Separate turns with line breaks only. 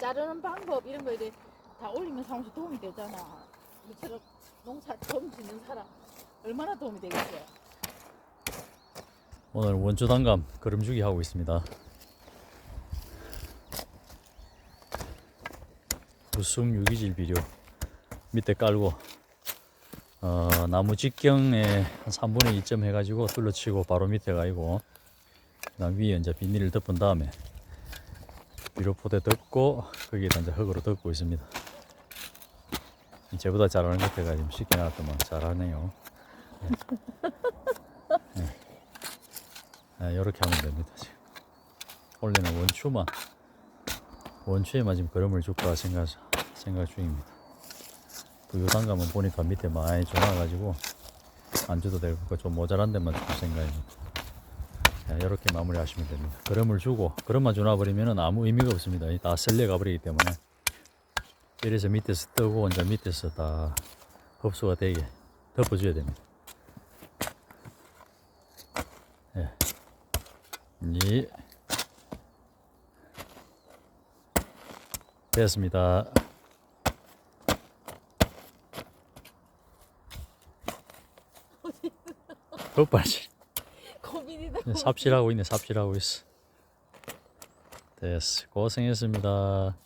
자르는 방법 이런 거에 대해 다 올리면 사무실 도움이 되잖아. 이처럼 농사 처음 짓는 사람 얼마나 도움이 되겠어요.
오늘 원주 단감 거름주기 하고 있습니다. 부숭 유기질 비료 밑에 깔고 어, 나무 직경에 한 3분의 2점 해가지고 둘러치고 바로 밑에 가이고 그다음 위에 이제 비닐을 덮은 다음에 비료 포대 덮고 거기에다 이제 흙으로 덮고 있습니다. 제보다 잘하는 것 같아가 지금 쉽게 나왔더만 잘하네요. 네, 이렇게 하면 됩니다. 지금 원래는 원추만 원추에만 지금 걸음을 줄까 생각 생각 중입니다. 부유단감은 보니까 밑에 많이 줘놔가지고 안 줘도 되고 그거 좀 모자란 데만 줄 생각입니다. 네, 이렇게 마무리하시면 됩니다. 걸음을 주고 걸음만 줘놔버리면 아무 의미가 없습니다. 이다 썰려 가 버리기 때문에 이래서 밑에서 뜨고 이제 밑에서 다 흡수가 되게 덮어줘야 됩니다. 예. 예. 됐습니다. 더 빨리.
고민이다.
삽질하고 있네, 삽질하고 있어. 됐어. 고생했습니다.